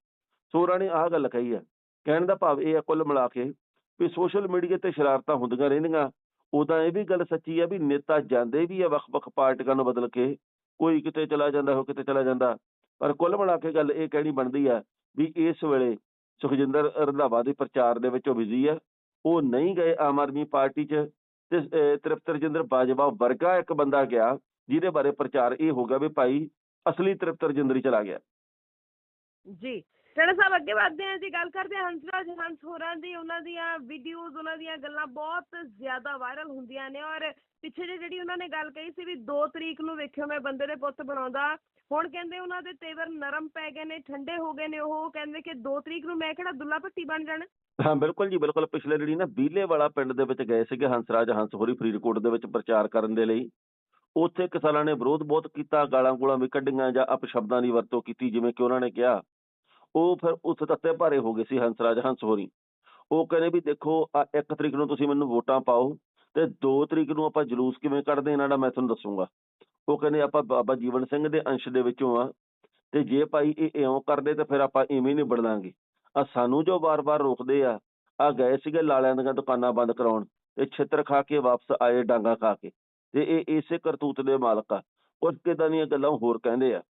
ਸੋ ਨੇ ਆਹ ਗੱਲ ਕਹੀ ਆ। ਕਹਿਣ ਦਾ ਭਾਵ ਇਹ ਆ ਕੁੱਲ ਮਿਲਾ ਕੇ ਵੀ ਸੋਸ਼ਲ ਮੀਡੀਆ ਤੇ ਸ਼ਰਾਰਤਾਂ ਹੁੰਦੀਆਂ ਰਹਿੰਦੀਆਂ। ਉਦਾਂ ਇਹ ਵੀ ਗੱਲ ਸੱਚੀ ਆ ਵੀ ਨੇਤਾ ਜਾਂਦੇ ਵੀ ਆ ਵੱਖ-ਵੱਖ ਪਾਰਟੀਆਂ ਨੂੰ ਬਦਲ ਕੇ। ਕੋਈ ਕਿਤੇ ਚਲਾ ਜਾਂਦਾ ਹੋ ਕਿਤੇ ਚਲਾ ਜਾਂਦਾ। ਪਰ ਕੁੱਲ ਮਿਲਾ ਕੇ ਗੱਲ ਇਹ ਕਹਿਣੀ ਬਣਦੀ ਆ ਵੀ ਇਸ ਵੇਲੇ ਸੁਖਜਿੰਦਰ ਰੰਧਾਵਾ ਦੇ ਪ੍ਰਚਾਰ ਦੇ ਵਿੱਚ ਉਹ ਬਿਜ਼ੀ ਆ। ਉਹ ਨਹੀਂ ਗਏ ਆਮ ਆਦਮੀ ਪਾਰਟੀ 'ਚ। ਤੇ ਤ੍ਰਿਪਤ ਰਜਿੰਦਰ ਬਾਜਵਾ ਵਰਗਾ ਇੱਕ ਬੰਦਾ ਗਿਆ, ਜਿਹਦੇ ਬਾਰੇ ਪ੍ਰਚਾਰ ਇਹ ਹੋ ਗਿਆ ਵੀ ਭਾਈ ਅਸਲੀ ਤ੍ਰਿਪਤ ਰਜਿੰਦਰ ਹੀ ਚਲਾ ਗਿਆ। ਜੀ ਟਾਣਾ ਸਾਹਿਬ ਅੱਗੇ ਵਧਦੇ ਹਾਂ ਜੀ ਗੱਲ ਕਰਦੇ ਹਾਂ ਹੰਸਰਾਜ, ਹੰਸ ਹੋਰਾਂ ਦੀ, ਉਹਨਾਂ ਦੀਆਂ ਵੀਡੀਓਜ਼ ਉਹਨਾਂ ਦੀਆਂ ਗੱਲਾਂ ਬਹੁਤ ਜ਼ਿਆਦਾ ਵਾਇਰਲ ਹੁੰਦੀਆਂ ਨੇ ਔਰ ਪਿੱਛੇ ਜਿਹੇ ਜਿਹੜੀ ਉਹਨਾਂ ਨੇ ਗੱਲ ਕਹੀ ਸੀ ਵੀ 2 ਤਰੀਕ ਨੂੰ ਵੇਖਿਓ ਮੈਂ ਬੰਦੇ ਦੇ ਪੁੱਤ ਬਣਾਉਂਦਾ, ਹੁਣ ਕਹਿੰਦੇ ਉਹਨਾਂ ਦੇ ਤੇਵਰ ਨਰਮ ਪੈ ਗਏ ਨੇ, ਠੰਡੇ ਹੋ ਗਏ ਨੇ, ਉਹ ਕਹਿੰਦੇ ਕਿ 2 ਤਰੀਕ ਨੂੰ ਮੈਂ ਕਿਹੜਾ ਦੁੱਲਾ ਭੱਟੀ ਬਣ ਜਾਣਾ। ਹਾਂ, ਬਿਲਕੁਲ ਜੀ, ਬਿਲਕੁਲ। ਪਿਛਲੇ ਜਿਹੜੀ ਨਾ ਬੀਲੇ ਵਾਲਾ ਪਿੰਡ ਦੇ ਵਿੱਚ ਗਏ ਸੀਗੇ ਹੰਸਰਾਜ ਹੰਸ ਹੋਰੀ ਫਰੀਦਕੋਟ ਦੇ ਵਿੱਚ ਪ੍ਰਚਾਰ ਕਰਨ ਦੇ ਲਈ। ਉੱਥੇ ਕਿਸਾਨਾਂ ਨੇ ਵਿਰੋਧ ਬਹੁਤ ਕੀਤਾ, ਗਾਲਾਂ ਗੂਲਾਂ ਵੀ ਕੱਢੀਆਂ ਜਾਂ ਅਪਸ਼ਬਦਾਂ ਦੀ ਵਰਤੋਂ ਕੀਤੀ, ਜਿਵੇਂ ਕਿ ਉਹਨਾਂ ਨੇ ਕਿਹਾ। ਉਹ ਫਿਰ ਉੱਥੇ ਤੱਤੇ ਭਾਰੇ ਹੋ ਗਏ ਸੀ ਹੰਸਰਾਜ ਹੰਸ ਹੋਰੀ ਉਹ ਕਹਿੰਦੇ ਵੀ ਦੇਖੋ, ਆ ਇੱਕ ਤਰੀਕ ਨੂੰ ਤੁਸੀਂ ਮੈਨੂੰ ਵੋਟਾਂ ਪਾਓ ਤੇ 2 ਤਰੀਕ ਨੂੰ ਆਪਾਂ ਜਲੂਸ ਕਿਵੇਂ ਕੱਢਦੇ ਇਹਨਾਂ ਦਾ ਮੈਂ ਤੁਹਾਨੂੰ ਦੱਸੂਗਾ। ਉਹ ਕਹਿੰਦੇ ਆਪਾਂ ਬਾਬਾ ਜੀਵਨ ਸਿੰਘ ਦੇ ਅੰਸ਼ ਦੇ ਵਿੱਚੋਂ ਆ ਤੇ ਜੇ ਭਾਈ ਇਹ ਇਉਂ ਕਰਦੇ ਤਾਂ ਫਿਰ ਆਪਾਂ ਇਵੇਂ ਨਹੀਂ ਬਣਲਾਂਗੇ ਆ ਸਾਨੂੰ ਜੋ ਵਾਰ-ਵਾਰ ਰੋਕਦੇ ਆ ਆ ਗਏ ਸੀਗੇ ਲਾਲਿਆਂ ਦੀਆਂ ਦੁਕਾਨਾਂ ਬੰਦ ਕਰਾਉਣ ਤੇ ਛਿੱਤਰ ਖਾ ਕੇ ਵਾਪਸ ਆਏ ਡਾਂਗਾ ਖਾ ਕੇ, ਤੇ ਇਹ ਇਸੇ ਕਰਤੂਤ ਦੇ ਮਾਲਕ ਆ। ਕੁਝ ਕਿਦਾਂ ਦੀਆਂ ਗੱਲਾਂ ਹੋਰ ਕਹਿੰਦੇ ਆ।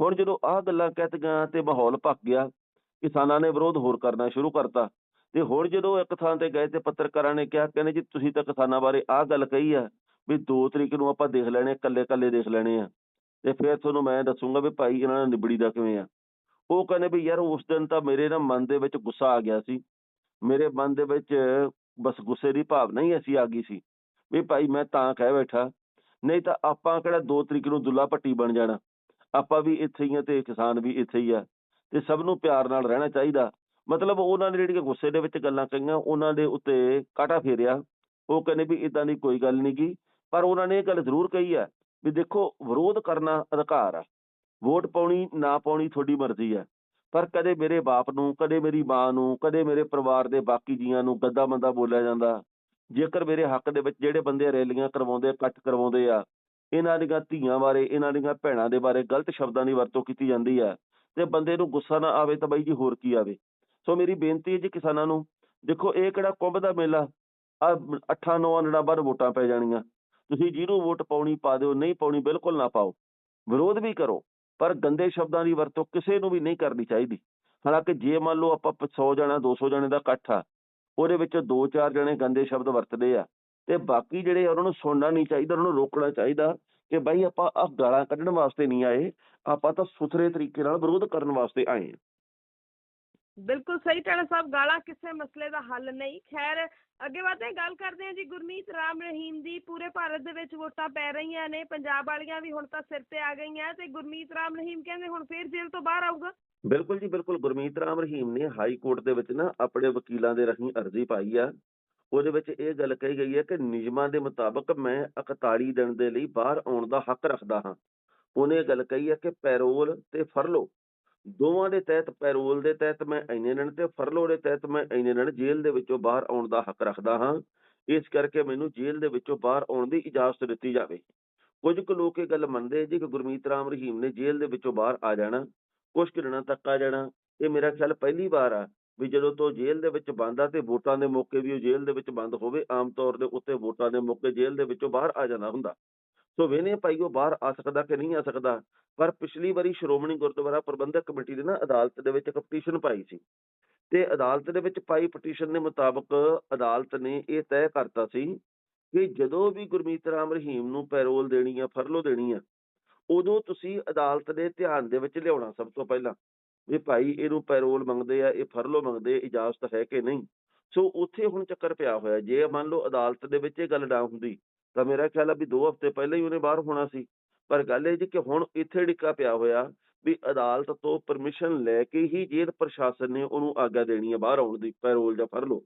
ਹੁਣ ਜਦੋਂ ਆਹ ਗੱਲਾਂ ਕਹਿਤੀਆਂ ਤੇ ਮਾਹੌਲ ਭੱਕ ਗਿਆ, ਕਿਸਾਨਾਂ ਨੇ ਵਿਰੋਧ ਹੋਰ ਕਰਨਾ ਸ਼ੁਰੂ ਕਰਤਾ। ਤੇ ਹੁਣ ਜਦੋਂ ਇੱਕ ਥਾਂ ਤੇ ਗਏ ਤੇ ਪੱਤਰਕਾਰਾਂ ਨੇ ਕਿਹਾ, ਕਹਿੰਦੇ ਜੀ ਤੁਸੀਂ ਤਾਂ ਕਿਸਾਨਾਂ ਬਾਰੇ ਆਹ ਗੱਲ ਕਹੀ ਆ, ਵੀ 2 ਤਰੀਕ ਨੂੰ ਆਪਾਂ ਦੇਖ ਲੈਣੇ ਕੱਲੇ ਕੱਲੇ ਦੇਖ ਲੈਣੇ ਆ। ਤੇ ਫਿਰ ਤੁਹਾਨੂੰ ਮੈਂ ਦੱਸੂਗਾ ਵੀ ਭਾਈ ਇਹਨਾਂ ਨਾਲ ਨਿਬੜੀ ਦਾ ਕਿਵੇਂ ਆ। ਉਹ ਕਹਿੰਦੇ ਵੀ ਯਾਰ ਉਸ ਦਿਨ ਤਾਂ ਮੇਰੇ ਨਾ ਮਨ ਦੇ ਵਿੱਚ ਗੁੱਸਾ ਆ ਗਿਆ ਸੀ। ਮੇਰੇ ਮਨ ਦੇ ਵਿੱਚ ਬਸ ਗੁੱਸੇ ਦੀ ਭਾਵਨਾ ਹੀ ਐਸੀ ਆ ਗਈ ਸੀ ਵੀ ਭਾਈ ਮੈਂ ਤਾਂ ਕਹਿ ਬੈਠਾ, ਨਹੀਂ ਤਾਂ ਆਪਾਂ ਕਿਹੜਾ 2 ਤਰੀਕ ਨੂੰ ਦੁੱਲਾ ਭੱਟੀ ਬਣ ਜਾਣਾ। ਆਪਾਂ ਵੀ ਇੱਥੇ ਹੀ ਆ ਤੇ ਕਿਸਾਨ ਵੀ ਇੱਥੇ ਹੀ ਆ ਤੇ ਸਭ ਨੂੰ ਪਿਆਰ ਨਾਲ ਰਹਿਣਾ ਚਾਹੀਦਾ। ਮਤਲਬ ਉਹਨਾਂ ਨੇ ਜਿਹੜੀਆਂ ਗੁੱਸੇ ਦੇ ਵਿੱਚ ਗੱਲਾਂ ਕਹੀਆਂ, ਉਹਨਾਂ ਦੇ ਉੱਤੇ ਕਾਟਾ ਫੇਰਿਆ। ਉਹ ਕਹਿੰਦੇ ਵੀ ਇਦਾਂ ਦੀ ਕੋਈ ਗੱਲ ਨਹੀਂ ਗੀ, ਪਰ ਉਹਨਾਂ ਨੇ ਇਹ ਗੱਲ ਜ਼ਰੂਰ ਕਹੀ ਆ ਵੀ ਦੇਖੋ ਵਿਰੋਧ ਕਰਨਾ ਅਧਿਕਾਰ ਆ। ਵੋਟ ਪਾਉਣੀ, ਨਾ ਪਾਉਣੀ ਤੁਹਾਡੀ ਮਰਜ਼ੀ ਹੈ। ਪਰ ਕਦੇ ਮੇਰੇ ਬਾਪ ਨੂੰ, ਕਦੇ ਮੇਰੀ ਮਾਂ ਨੂੰ, ਕਦੇ ਮੇਰੇ ਪਰਿਵਾਰ ਦੇ ਬਾਕੀ ਜੀਆਂ ਨੂੰ ਗੱਦਾ ਮੰਦਾ ਬੋਲਿਆ ਜਾਂਦਾ। ਜੇਕਰ ਮੇਰੇ ਹੱਕ ਦੇ ਵਿੱਚ ਜਿਹੜੇ ਬੰਦੇ ਰੈਲੀਆਂ ਕਰਵਾਉਂਦੇ ਇਕੱਠ ਕਰਵਾਉਂਦੇ ਆ, ਇਹਨਾਂ ਦੀਆਂ ਧੀਆਂ ਬਾਰੇ, ਇਹਨਾਂ ਦੀਆਂ ਭੈਣਾਂ ਦੇ ਬਾਰੇ ਗਲਤ ਸ਼ਬਦਾਂ ਦੀ ਵਰਤੋਂ ਕੀਤੀ ਜਾਂਦੀ ਹੈ ਤੇ ਬੰਦੇ ਨੂੰ ਗੁੱਸਾ ਨਾ ਆਵੇ ਤਾਂ ਬਾਈ ਜੀ ਹੋਰ ਕੀ ਆਵੇ। ਸੋ ਮੇਰੀ ਬੇਨਤੀ ਹੈ ਜੀ ਕਿਸਾਨਾਂ ਨੂੰ, ਦੇਖੋ ਇਹ ਕਿਹੜਾ ਕੁੰਭ ਦਾ ਮੇਲਾ, ਆ ਅੱਠਾਂ, ਨੌਂ ਦਿਨਾਂ ਬਾਅਦ ਵੋਟਾਂ ਪੈ ਜਾਣੀਆਂ। ਤੁਸੀਂ ਜਿਹਨੂੰ ਵੋਟ ਪਾਉਣੀ ਪਾ ਦਿਓ, ਨਹੀਂ ਪਾਉਣੀ ਬਿਲਕੁਲ ਨਾ ਪਾਓ। ਵਿਰੋਧ ਵੀ ਕਰੋ। ਪਰ ਗੰਦੇ ਸ਼ਬਦਾਂ ਦੀ ਵਰਤੋਂ ਕਿਸੇ ਨੂੰ ਵੀ ਨਹੀਂ ਕਰਨੀ ਚਾਹੀਦੀ। ਹਾਲਾਂਕਿ ਜੇ ਮੰਨ ਲਓ ਆਪਾਂ 100 ਜਣਾ 200 ਜਣੇ ਦਾ ਇਕੱਠ ਆ, ਉਹਦੇ ਵਿੱਚ 2-4 ਜਣੇ ਗੰਦੇ ਸ਼ਬਦ ਵਰਤਦੇ ਆ, ਤੇ ਬਾਕੀ ਜਿਹੜੇ ਆ ਉਹਨਾਂ ਨੂੰ ਸੁਣਨਾ ਨਹੀਂ ਚਾਹੀਦਾ, ਉਹਨਾਂ ਨੂੰ ਰੋਕਣਾ ਚਾਹੀਦਾ ਕਿ ਬਾਈ ਆਪਾਂ ਆ ਗਾਲਾਂ ਕੱਢਣ ਵਾਸਤੇ ਨਹੀਂ ਆਏ, ਆਪਾਂ ਤਾਂ ਸੁਥਰੇ ਤਰੀਕੇ ਨਾਲ ਵਿਰੋਧ ਕਰਨ ਵਾਸਤੇ ਆਏ ਬਿਲਕੁਲ ਸਹੀ ਟਾਣਾ ਸਾਹਿਬ, ਗਾਲਾਂ ਕਿਸੇ ਮਸਲੇ ਦਾ ਹੱਲ ਨਹੀਂ। ਖੈਰ, ਅੱਗੇ ਵਧਦੇ ਗੱਲ ਕਰਦੇ ਹਾਂ ਜੀ, ਗੁਰਮੀਤ ਰਾਮ ਰਹੀਮ ਦੀ ਪੂਰੇ ਭਾਰਤ ਦੇ ਵਿੱਚ ਵੋਟਾਂ ਪੈ ਰਹੀਆਂ ਨੇ, ਪੰਜਾਬ ਵਾਲੀਆਂ ਵੀ ਹੁਣ ਤਾਂ ਸਿਰ ਤੇ ਆ ਗਈਆਂ ਤੇ ਗੁਰਮੀਤ ਰਾਮ ਰਹੀਮ ਕਹਿੰਦੇ ਹੁਣ ਫੇਰ ਜੇਲ੍ਹ ਤੋਂ ਬਾਹਰ ਆਊਗਾ। ਬਿਲਕੁਲ ਜੀ, ਬਿਲਕੁਲ, ਗੁਰਮੀਤ ਰਾਮ ਰਹੀਮ ਨੇ ਹਾਈ ਕੋਰਟ ਦੇ ਵਿੱਚ ਨਾ ਆਪਣੇ ਵਕੀਲਾਂ ਦੇ ਰਾਹੀਂ ਅਰਜ਼ੀ ਪਾਈ ਆ। ਉਹਦੇ ਵਿੱਚ ਇਹ ਗੱਲ ਕਹੀ ਗਈ ਹੈ ਕਿ ਨਿਯਮਾਂ ਦੇ ਮੁਤਾਬਕ ਮੈਂ 41 ਦਿਨ ਦੇ ਲਈ ਬਾਹਰ ਆਉਣ ਦਾ ਹੱਕ ਰੱਖਦਾ ਹਾਂ। ਉਹਨੇ ਇਹ ਗੱਲ ਕਹੀ ਹੈ ਕਿ ਪੈਰੋਲ ਤੇ ਫਰਲੋ ਦੋਵਾਂ ਦੇ ਤਹਿਤ ਪੈਰੋਲ ਦੇ ਤਹਿਤ ਮੈਂ ਇੰਨੇ ਦਿਨ ਤੇ ਫਰਲੋ ਦੇ ਤਹਿਤ ਮੈਂ ਇੰਨੇ ਦਿਨ ਜੇਲ੍ਹ ਦੇ ਵਿੱਚੋਂ ਬਾਹਰ ਆਉਣ ਦਾ ਹੱਕ ਰੱਖਦਾ ਹਾਂ। ਇਸ ਕਰਕੇ ਮੈਨੂੰ ਜੇਲ੍ਹ ਦੇ ਵਿੱਚੋਂ ਬਾਹਰ ਆਉਣ ਦੀ ਇਜਾਜ਼ਤ ਦਿੱਤੀ ਜਾਵੇ। ਕੁੱਝ ਕੁ ਲੋਕ ਇਹ ਗੱਲ ਮੰਨਦੇ ਜੀ ਕਿ ਗੁਰਮੀਤ ਰਾਮ ਰਹੀਮ ਨੇ ਜੇਲ੍ਹ ਦੇ ਵਿੱਚੋਂ ਬਾਹਰ ਆ ਜਾਣਾ, ਕੁਛ ਕੁ ਦਿਨਾਂ ਤੱਕ ਆ ਜਾਣਾ। ਇਹ ਮੇਰਾ ਖਿਆਲ ਪਹਿਲੀ ਵਾਰ ਆ ਵੀ ਜਦੋਂ ਤੋਂ ਜੇਲ੍ਹ ਦੇ ਵਿੱਚ ਬੰਦ ਆ ਤੇ ਵੋਟਾਂ ਦੇ ਮੌਕੇ ਵੀ ਉਹ ਜੇਲ੍ਹ ਦੇ ਵਿੱਚ ਬੰਦ ਹੋਵੇ, ਆਮ ਤੌਰ ਦੇ ਉੱਤੇ ਵੋਟਾਂ ਦੇ ਮੌਕੇ ਜੇਲ੍ਹ ਦੇ ਵਿੱਚੋਂ ਬਾਹਰ ਆ ਜਾਂਦਾ ਹੁੰਦਾ। ਸੋ ਵੇਨੇ ਭਾਈ ਉਹ ਬਾਹਰ ਆ ਸਕਦਾ ਕਿ ਨਹੀਂ ਆ ਸਕਦਾ। ਪਰ ਪਿਛਲੀ ਵਾਰੀ ਸ਼੍ਰੋਮਣੀ ਗੁਰਦੁਆਰਾ ਪ੍ਰਬੰਧਕ ਕਮੇਟੀ ਨੇ ਨਾ ਅਦਾਲਤ ਦੇ ਵਿੱਚ ਇੱਕ ਪਟੀਸ਼ਨ ਪਾਈ ਸੀ। ਤੇ ਅਦਾਲਤ ਦੇ ਵਿੱਚ ਪਾਈ ਪਟੀਸ਼ਨ ਦੇ ਮੁਤਾਬਕ ਅਦਾਲਤ ਨੇ ਇਹ ਤੈਅ ਕਰਤਾ ਸੀ ਕਿ ਜਦੋਂ ਵੀ ਗੁਰਮੀਤ ਰਾਮ ਰਹੀਮ ਨੂੰ ਪੈਰੋਲ ਦੇਣੀ ਆ, ਫਰਲੋ ਦੇਣੀ ਆ, ਉਦੋਂ ਤੁਸੀਂ ਅਦਾਲਤ ਦੇ ਧਿਆਨ ਦੇ ਵਿੱਚ ਲਿਆਉਣਾ ਸਭ ਤੋਂ ਪਹਿਲਾਂ ਵੀ ਭਾਈ ਇਹਨੂੰ ਪੈਰੋਲ ਮੰਗਦੇ ਆ, ਇਹ ਫਰਲੋ ਮੰਗਦੇ, ਇਜਾਜ਼ਤ ਹੈ ਕਿ ਨਹੀਂ। ਸੋ ਉੱਥੇ ਹੁਣ ਚੱਕਰ ਪਿਆ ਹੋਇਆ। ਜੇ ਮੰਨ ਲਓ ਅਦਾਲਤ ਦੇ ਵਿੱਚ ਇਹ ਗੱਲ ਨਾ ਹੁੰਦੀ ਤਾਂ ਮੇਰਾ ਖਿਆਲ ਆ ਵੀ 2 ਹਫ਼ਤੇ ਪਹਿਲਾਂ ਹੀ ਉਹਨੇ ਬਾਹਰ ਹੋਣਾ ਸੀ। ਪਰ ਗੱਲ ਇਹ ਜੀ ਕਿ ਹੁਣ ਇੱਥੇ ਡਿੱਕਾ ਪਿਆ ਹੋਇਆ ਵੀ ਅਦਾਲਤ ਤੋਂ ਪਰਮਿਸ਼ਨ ਲੈ ਕੇ ਹੀ ਜੇਲ੍ਹ ਪ੍ਰਸ਼ਾਸਨ ਨੇ ਉਹਨੂੰ ਆਗਿਆ ਦੇਣੀ ਹੈ ਬਾਹਰ ਆਉਣ ਦੀ ਪੈਰੋਲ ਜਾਂ ਫਰਲੋ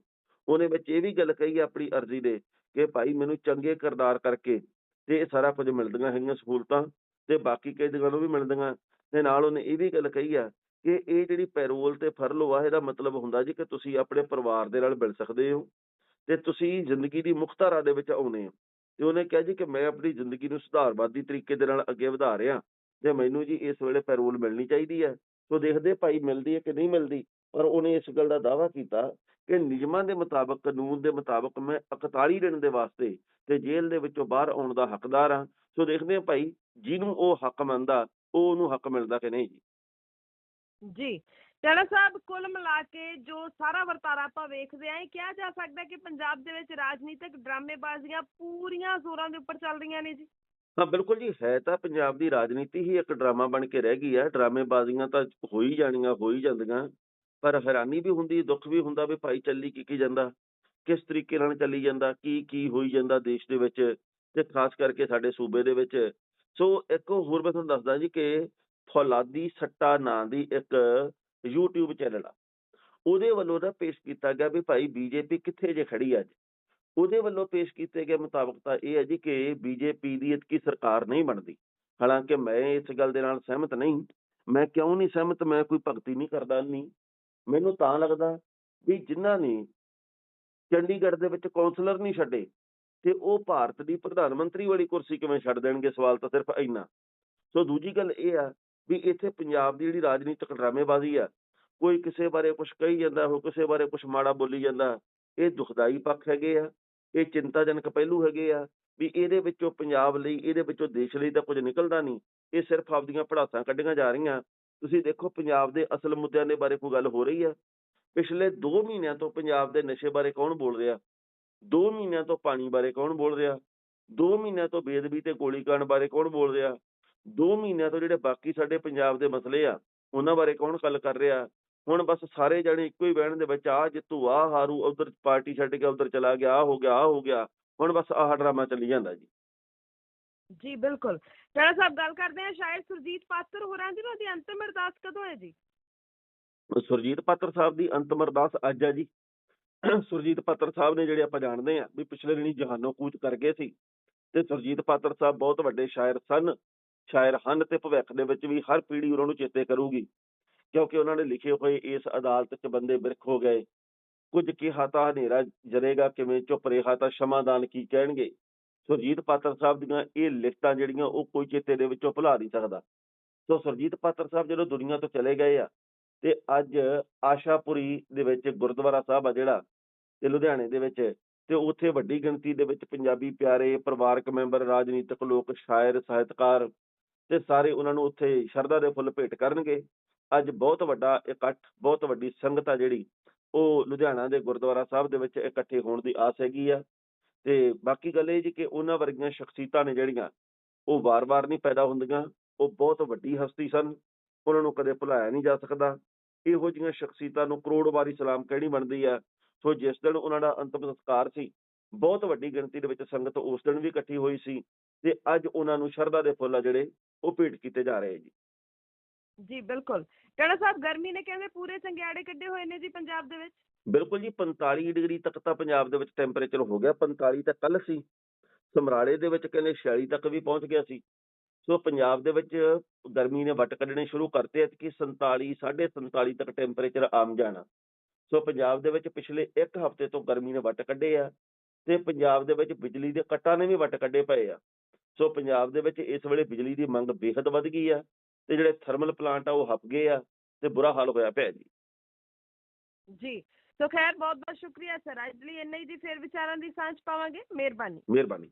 ਉਹਨੇ ਵਿੱਚ ਇਹ ਵੀ ਗੱਲ ਕਹੀ ਹੈ ਆਪਣੀ ਅਰਜ਼ੀ ਦੇ ਕਿ ਭਾਈ ਮੈਨੂੰ ਚੰਗੇ ਕਿਰਦਾਰ ਕਰਕੇ ਤੇ ਇਹ ਸਾਰਾ ਕੁਝ ਮਿਲਦੀਆਂ ਹੈਗੀਆਂ ਸਹੂਲਤਾਂ ਤੇ ਬਾਕੀ ਕਈ ਦਿਨਾਂ ਨੂੰ ਵੀ ਮਿਲਦੀਆਂ। ਤੇ ਨਾਲ ਉਹਨੇ ਇਹ ਵੀ ਗੱਲ ਕਹੀ ਆ ਕਿ ਇਹ ਜਿਹੜੀ ਪੈਰੋਲ ਤੇ ਫਰਲੋ ਆ, ਇਹਦਾ ਮਤਲਬ ਹੁੰਦਾ ਜੀ ਕਿ ਤੁਸੀਂ ਆਪਣੇ ਪਰਿਵਾਰ ਦੇ ਨਾਲ ਮਿਲ ਸਕਦੇ ਹੋ ਤੇ ਤੁਸੀਂ ਜ਼ਿੰਦਗੀ ਦੀ ਮੁਖਤਾਰਾ ਦੇ ਵਿੱਚ ਆਉਨੇ ਹੋ। ਤੇ ਉਹਨੇ ਕਿਹਾ ਜੀ ਕਿ ਮੈਂ ਆਪਣੀ ਜ਼ਿੰਦਗੀ ਨੂੰ ਸੁਧਾਰਵਾਦੀ ਤਰੀਕੇ ਦੇ ਨਾਲ ਅੱਗੇ ਵਧਾ ਰਿਹਾ। ਤੇ ਮੈਨੂੰ ਜੀ ਇਸ ਵੇਲੇ ਪੈਰੋਲ ਮਿਲਣੀ ਚਾਹੀਦੀ ਹੈ। ਸੋ ਦੇਖਦੇ ਭਾਈ ਮਿਲਦੀ ਹੈ ਕਿ ਨਹੀਂ ਮਿਲਦੀ? ਪਰ ਉਹਨੇ ਇਸ ਗੱਲ ਦਾ ਦਾਅਵਾ ਕੀਤਾ ਕਿ ਨਿਯਮਾਂ ਦੇ ਮੁਤਾਬਕ, ਕਾਨੂੰਨ ਦੇ ਮੁਤਾਬਕ ਮੈਂ 41 ਦਿਨ ਦੇ ਵਾਸਤੇ ਤੇ ਜੇਲ੍ਹ ਦੇ ਵਿੱਚੋਂ ਬਾਹਰ ਆਉਣ ਦਾ ਹੱਕਦਾਰ ਹਾਂ। ਸੋ ਦੇਖਦੇ ਹਾਂ ਭਾਈ, ਜਿਹਨੂੰ ਉਹ ਹੱਕ ਮੰਨਦਾ, ਉਹ ਉਹਨੂੰ ਹੱਕ ਮਿਲਦਾ ਕਿ ਨਹੀਂ ਜੀ? ਜੀ ਟਾਣਾ ਸਾਹਿਬ, ਕੁੱਲ ਮਿਲਾ ਕੇ ਜੋ ਸਾਰਾ ਵਰਤਾਰਾ ਆਪਾਂ ਵੇਖਦੇ ਆਂ, ਇਹ ਕਿਹਾ ਜਾ ਸਕਦਾ ਕਿ ਪੰਜਾਬ ਦੇ ਵਿੱਚ ਰਾਜਨੀਤਿਕ ਡਰਾਮੇਬਾਜ਼ੀਆਂ ਪੂਰੀਆਂ ਜ਼ੋਰਾਂ ਦੇ ਉੱਪਰ ਚੱਲ ਰਹੀਆਂ ਨੇ ਜੀ। ਹਾਂ, ਬਿਲਕੁਲ ਜੀ, ਹੈ ਤਾਂ ਪੰਜਾਬ ਦੀ ਰਾਜਨੀਤੀ ਹੀ ਇੱਕ ਡਰਾਮਾ ਬਣ ਕੇ ਰਹਿ ਗਈ ਹੈ। ਡਰਾਮੇਬਾਜ਼ੀਆਂ ਤਾਂ ਹੋ ਹੀ ਜਾਣੀਆਂ, ਹੋ ਹੀ ਜਾਂਦੀਆਂ, ਪਰ ਹੈਰਾਨੀ ਵੀ ਹੁੰਦੀ, ਦੁੱਖ ਵੀ ਹੁੰਦਾ ਵੀ ਭਾਈ ਚੱਲੀ ਕੀ ਕੀ ਜਾਂਦਾ, ਕਿਸ ਤਰੀਕੇ ਨਾਲ ਚੱਲੀ ਜਾਂਦਾ, ਕੀ ਕੀ ਹੋਈ ਜਾਂਦਾ ਦੇਸ਼ ਦੇ ਵਿੱਚ ਤੇ ਖਾਸ ਕਰਕੇ ਸਾਡੇ ਸੂਬੇ ਦੇ ਵਿੱਚ। ਸੋ ਇੱਕ ਹੋਰ ਮੈਂ ਤੁਹਾਨੂੰ ਦੱਸਦਾ ਜੀ ਕਿ ਫੌਲਾਦੀ ਸੱਟਾ ਨਾਂ ਦੀ ਇੱਕ YouTube ਚੈਨਲ ਆ। ਉਹਦੇ ਵੱਲੋਂ ਨਾ ਪੇਸ਼ ਕੀਤਾ ਗਿਆ ਵੀ ਭਾਈ ਬੀਜੇਪੀ ਕਿੱਥੇ ਜੇ ਖੜੀ ਅੱਜ। ਉਹਦੇ ਵੱਲੋਂ ਪੇਸ਼ ਕੀਤੇ ਗਏ ਮੁਤਾਬਕ ਤਾਂ ਇਹ ਹੈ ਜੀ ਕਿ ਬੀਜੇਪੀ ਦੀ ਇਤਕੀ ਸਰਕਾਰ ਨਹੀਂ ਬਣਦੀ। ਹਾਲਾਂਕਿ ਮੈਂ ਇਸ ਗੱਲ ਦੇ ਨਾਲ ਸਹਿਮਤ ਨਹੀਂ। ਮੈਂ ਕਿਉਂ ਨਹੀਂ ਸਹਿਮਤ? ਮੈਂ ਕੋਈ ਭਗਤੀ ਨਹੀਂ ਕਰਦਾ ਨਹੀਂ ਮੈਨੂੰ ਤਾਂ ਲੱਗਦਾ ਵੀ ਜਿਨ੍ਹਾਂ ਨੇ ਚੰਡੀਗੜ੍ਹ ਦੇ ਵਿੱਚ ਕੌਂਸਲਰ ਨਹੀਂ ਛੱਡੇ ਤੇ ਉਹ ਭਾਰਤ ਦੀ ਪ੍ਰਧਾਨ ਮੰਤਰੀ ਵਾਲੀ ਕੁਰਸੀ ਕਿਵੇਂ ਛੱਡ ਦੇਣਗੇ? ਸਵਾਲ ਤਾਂ ਸਿਰਫ ਇੰਨਾ। ਸੋ ਦੂਜੀ ਗੱਲ ਇਹ ਆ ਵੀ ਇੱਥੇ ਪੰਜਾਬ ਦੀ ਜਿਹੜੀ ਰਾਜਨੀਤਿਕ ਡਰਾਮੇਬਾਜ਼ੀ ਆ, ਕੋਈ ਕਿਸੇ ਬਾਰੇ ਕੁਝ ਕਹੀ ਜਾਂਦਾ ਹੋ ਕਿਸੇ ਬਾਰੇ ਕੁਝ ਮਾੜਾ ਬੋਲੀ ਜਾਂਦਾ, ਇਹ ਦੁਖਦਾਈ ਪੱਖ ਹੈਗੇ ਆ, ਇਹ ਚਿੰਤਾਜਨਕ ਪਹਿਲੂ ਹੈਗੇ ਆ, ਵੀ ਇਹਦੇ ਵਿੱਚੋਂ ਪੰਜਾਬ ਲਈ, ਇਹਦੇ ਵਿੱਚੋਂ ਦੇਸ਼ ਲਈ ਤਾਂ ਕੁਝ ਨਿਕਲਦਾ ਨਹੀਂ, ਇਹ ਸਿਰਫ ਆਪਦੀਆਂ ਪੜਾਸਾਂ ਕੱਢੀਆਂ ਜਾ ਰਹੀਆਂ। ਤੁਸੀਂ ਦੇਖੋ ਪੰਜਾਬ ਦੇ ਅਸਲ ਮੁੱਦਿਆਂ ਦੇ ਬਾਰੇ ਕੋਈ ਗੱਲ ਹੋ ਰਹੀ ਆ? ਪਿਛਲੇ 2 ਮਹੀਨਿਆਂ ਤੋਂ ਪੰਜਾਬ ਦੇ ਨਸ਼ੇ ਬਾਰੇ ਕੌਣ ਬੋਲ ਰਿਹਾ? 2 ਮਹੀਨਿਆਂ ਤੋਂ ਪਾਣੀ ਬਾਰੇ ਕੌਣ ਬੋਲ ਰਿਹਾ? 2 ਮਹੀਨਿਆਂ ਤੋਂ ਬੇਦਬੀ ਤੇ ਗੋਲੀਕਾਂਡ ਬਾਰੇ ਕੌਣ ਬੋਲ ਰਿਹਾ? 2 ਮਹੀਨਿਆਂ ਤੋਂ ਜਿਹੜੇ ਬਾਕੀ ਸਾਡੇ ਪੰਜਾਬ ਦੇ ਮਸਲੇ ਆ ਉਹਨਾਂ ਬਾਰੇ ਕੌਣ ਗੱਲ ਕਰ ਰਿਹਾ? ਹੁਣ ਬਸ ਸਾਰੇ ਜਣੇ ਇੱਕੋ ਹੀ ਬਹਿਣ ਦੇ ਵਿੱਚ ਆ ਜਿੱਤੂ ਆ ਹਾਰੂ ਉਧਰ ਪਾਰਟੀ ਛੱਡ ਕੇ ਉਧਰ ਚਲਾ ਗਿਆ ਆ ਹੋ ਗਿਆ ਆ ਹੋ ਗਿਆ ਹੁਣ ਬਸ ਆਹ ਡਰਾਮਾ ਚੱਲੀ ਜਾਂਦਾ ਜੀ। ਜੀ ਬਿਲਕੁਲ। ਟਾਣਾ ਸਾਹਿਬ ਗੱਲ ਕਰਦੇ ਹਾਂ ਸ਼ਾਇਦ ਸੁਰਜੀਤ ਪਾਤਰ ਹੋਰਾਂ ਦੀ ਨਾ ਦੀ ਅੰਤਿਮ ਅਰਦਾਸ ਕਦੋਂ ਹੈ ਜੀ? ਸੁਰਜੀਤ ਪਾਤਰ ਸਾਹਿਬ ਦੀ ਅੰਤਮ ਅਰਦਾਸ ਅੱਜ ਆ ਜੀ। ਸੁਰਜੀਤ ਪਾਤਰ ਸਾਹਿਬ ਨੇ ਜਿਹੜੇ ਆਪਾਂ ਜਾਣਦੇ ਆ ਵੀ ਪਿਛਲੇ ਦਿਨੀ ਜਹਾਨੋਂ ਕੂਚ ਕਰ ਗਏ ਸੀ ਤੇ ਸੁਰਜੀਤ ਪਾਤਰ ਸਾਹਿਬ ਬਹੁਤ ਵੱਡੇ ਸ਼ਾਇਰ ਸਨ। ਸ਼ਾਇਰ ਹਨ ਤੇ ਭਵਿੱਖ ਦੇ ਵਿੱਚ ਵੀ ਹਰ ਪੀੜ੍ਹੀ ਉਹਨਾਂ ਨੂੰ ਚੇਤੇ ਕਰੂਗੀ, ਕਿਉਂਕਿ ਉਹਨਾਂ ਨੇ ਲਿਖੇ ਹੋਏ ਇਸ ਅਦਾਲਤ 'ਚ ਬੰਦੇ ਬਿਰਖ ਹੋ ਗਏ। ਕੁਝ ਕਿਹਾ ਤਾਂ ਹਨੇਰਾ ਜਰੇਗਾ, ਕਿਵੇਂ ਚੁੱਪ ਰਿਹਾ ਤਾਂ ਸ਼ਮਾਦਾਨ ਕੀ ਕਹਿਣਗੇ? ਸੁਰਜੀਤ ਪਾਤਰ ਸਾਹਿਬ ਦੀਆਂ ਇਹ ਲਿਖਤਾਂ ਜਿਹੜੀਆਂ ਉਹ ਕੋਈ ਚੇਤੇ ਦੇ ਵਿੱਚੋਂ ਭੁਲਾ ਨਹੀਂ ਸਕਦਾ। ਸੋ ਸੁਰਜੀਤ ਪਾਤਰ ਸਾਹਿਬ ਜਦੋਂ ਦੁਨੀਆ ਤੋਂ ਚਲੇ ਗਏ ਆ, ਤੇ ਅੱਜ ਆਸ਼ਾਪੁਰੀ ਦੇ ਵਿੱਚ ਗੁਰਦੁਆਰਾ ਸਾਹਿਬ ਆ ਜਿਹੜਾ, ਤੇ ਲੁਧਿਆਣੇ ਦੇ ਵਿੱਚ, ਤੇ ਉੱਥੇ ਵੱਡੀ ਗਿਣਤੀ ਦੇ ਵਿੱਚ ਪੰਜਾਬੀ ਪਿਆਰੇ ਪਰਿਵਾਰਕ ਮੈਂਬਰ, ਰਾਜਨੀਤਿਕ ਲੋਕ, ਸ਼ਾਇਰ, ਸਾਹਿਤਕਾਰ ਤੇ ਸਾਰੇ ਉਹਨਾਂ ਨੂੰ ਉੱਥੇ ਸ਼ਰਧਾ ਦੇ ਫੁੱਲ ਭੇਟ ਕਰਨਗੇ। ਅੱਜ ਬਹੁਤ ਵੱਡਾ ਇਕੱਠ, ਬਹੁਤ ਵੱਡੀ ਸੰਗਤ ਆ ਜਿਹੜੀ, ਉਹ ਲੁਧਿਆਣਾ ਦੇ ਗੁਰਦੁਆਰਾ ਸਾਹਿਬ ਦੇ ਵਿੱਚ ਇਕੱਠੇ ਹੋਣ ਦੀ ਆਸ ਹੈਗੀ ਆ। ਤੇ ਬਾਕੀ ਗੱਲ ਇਹ ਜੀ ਕਿ ਉਹਨਾਂ ਵਰਗੀਆਂ ਸ਼ਖਸੀਅਤਾਂ ਨੇ ਜਿਹੜੀਆਂ, ਉਹ ਵਾਰ-ਵਾਰ ਨਹੀਂ ਪੈਦਾ ਹੁੰਦੀਆਂ, ਉਹ ਬਹੁਤ ਵੱਡੀ ਹਸਤੀ ਸਨ, ਉਹਨਾਂ ਨੂੰ ਕਦੇ ਭੁਲਾਇਆ ਨਹੀਂ ਜਾ ਸਕਦਾ। ਇਹੋ ਜਿਹੀਆਂ ਸ਼ਖਸੀਅਤਾਂ ਨੂੰ ਕਰੋੜ ਵਾਰੀ ਸਲਾਮ ਕਹਿਣੀ ਬਣਦੀ ਆ। ਸੋ ਜਿਸ ਦਿਨ ਉਹਨਾਂ ਦਾ ਅੰਤਮ ਸੰਸਕਾਰ ਸੀ, ਬਹੁਤ ਵੱਡੀ ਗਿਣਤੀ ਦੇ ਵਿੱਚ ਸੰਗਤ ਉਸ ਦਿਨ ਵੀ ਇਕੱਠੀ ਹੋਈ ਸੀ। ਤੇ ਅੱਜ ਉਹਨਾਂ ਨੂੰ ਸ਼ਰਧਾ ਦੇ ਫੁੱਲ ਆ ਜਿਹੜੇ ਉਹ ਭੇਟ ਕੀਤੇ ਜਾ ਰਹੇ ਜੀ। ਜੀ ਬਿਲਕੁਲ। ਟਾਣਾ ਸਾਹਿਬ ਗਰਮੀ ਨੇ ਕਹਿੰਦੇ ਪੂਰੇ ਚੰਗਿਆੜੇ ਕੱਢੇ ਹੋਏ ਨੇ ਜੀ ਪੰਜਾਬ ਦੇ ਵਿੱਚ? ਬਿਲਕੁਲ ਜੀ 45 ਡਿਗਰੀ ਤੱਕ ਤਾਂ ਪੰਜਾਬ ਦੇ ਵਿੱਚ ਟੈਂਪਰੇਚਰ ਹੋ ਗਿਆ। 45 ਤਾਂ ਕੱਲ ਸੀ। ਸਮਰਾਲੇ ਦੇ ਵਿੱਚ ਕਹਿੰਦੇ 46 ਤੱਕ ਵੀ ਪਹੁੰਚ ਗਿਆ ਸੀ। ਸੋ ਪੰਜਾਬ ਦੇ ਵਿੱਚ ਗਰਮੀ ਨੇ ਵੱਟ ਕੱਢਣੇ ਸ਼ੁਰੂ ਕਰਤੇ। ਕਿ 47 47 ਤੱਕ ਟੈਂਪਰੇਚਰ ਆਮ ਜਾਣਾ। ਸੋ ਪੰਜਾਬ ਦੇ ਵਿੱਚ ਪਿਛਲੇ ਇੱਕ ਹਫ਼ਤੇ ਤੋਂ ਗਰਮੀ ਨੇ ਵੱਟ ਕੱਢੇ ਆ। ਤੇ ਪੰਜਾਬ ਦੇ ਵਿੱਚ ਬਿਜਲੀ ਦੇ ਕੱਟਾਂ ਨੇ ਵੀ ਵੱਟ ਕੱਢੇ ਪਏ ਆ। ਸੋ ਪੰਜਾਬ ਦੇ ਵਿੱਚ ਇਸ ਵੇਲੇ ਬਿਜਲੀ ਦੀ ਮੰਗ ਬੇਹੱਦ ਵੱਧ ਗਈ ਆ ਤੇ ਜਿਹੜੇ ਥਰਮਲ ਪਲਾਂਟ ਆ ਉਹ ਹੱਪ ਗਏ ਆ ਤੇ ਬੁਰਾ ਹਾਲ ਹੋਇਆ ਪਿਆ ਜੀ। ਜੀ ਸੋ ਖੈਰ ਬਹੁਤ ਬਹੁਤ ਸ਼ੁਕਰੀਆ ਸਰ ਅੱਜ ਲਈ ਇੰਨਾ ਹੀ ਜੀ ਫਿਰ ਵਿਚਾਰਾਂ ਦੀ ਸਾਂਝ ਪਾਵਾਂਗੇ। ਮਿਹਰਬਾਨੀ। ਮਿਹਰਬਾਨੀ